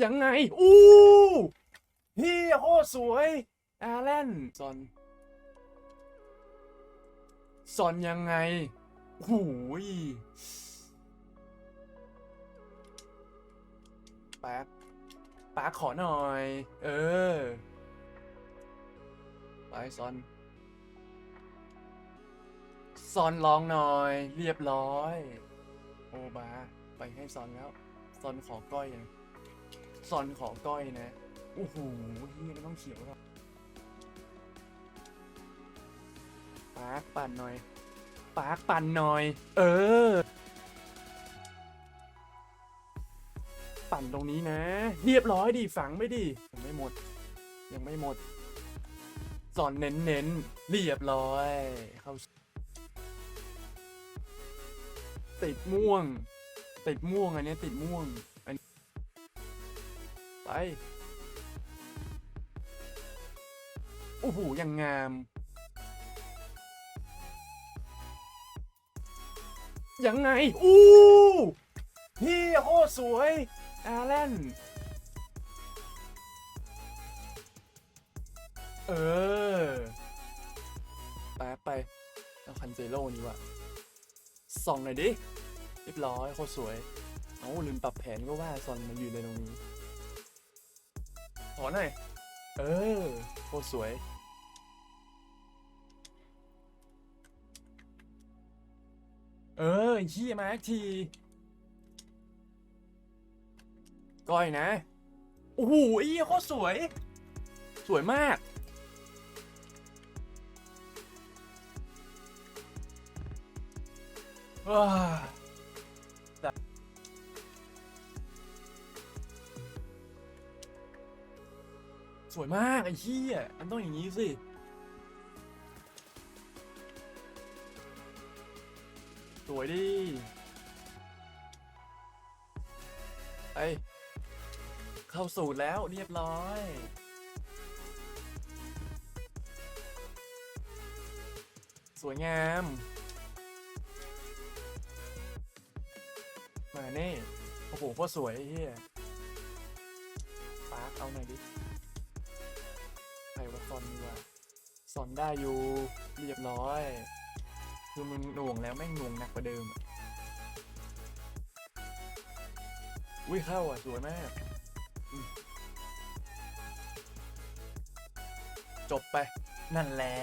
ยังไง อู้เฮียโคตรสวยอาแลนซอนซอนยังไงหูยปาร์คปาร์คขอหน่อย เออ ไปซอนซอนลองหน่อย เรียบร้อย โอบา ไปให้ซอนแล้ว ซอนขอก้อยนะ ซอนของก้อยนะโอ้โหเฮียไม่ต้องเขียวหรอกปาร์คปั่นหน่อยปาร์คปั่นหน่อย เออ ปั่นตรงนี้นะ เรียบร้อยดิฝังไม่ดิยังไม่หมด ยังไม่หมดสอนเน้นเน้นเรียบร้อย เข้า ติดม่วง ติดม่วงอันนี้ติดม่วง โอ้โหยังงาม ยังไง อู้เฮียโคตรสวย อาแลนเออแป๊บไปเอาคันเซโร่นี่ว่ะส่องหน่อยดิ เรียบร้อยโคตรสวย เอาลืมปรับแผนก็ว่าซอนมายืนในตรงนี้ อหน่อย เออโคตรสวย เออเฮียมาอีกที ก้อยนะ โอ้โหเอี้ยโคตรสวย สวยมากว้า สวยมากไอ้เหี้ยมันต้องอย่างนี้สิ สวยดิไอยเข้าสูตรแล้วเรียบร้อยสวยงาม มาเน่ โอ้โหโคตรสวยไอ้เฮีย สอนได้อยู่เรียบร้อย คือมึงหน่วงแล้วแม่งหน่วงหนักกว่าเดิมอุ้ยเข้าอะ สวยมากจบไป นั่นแหละ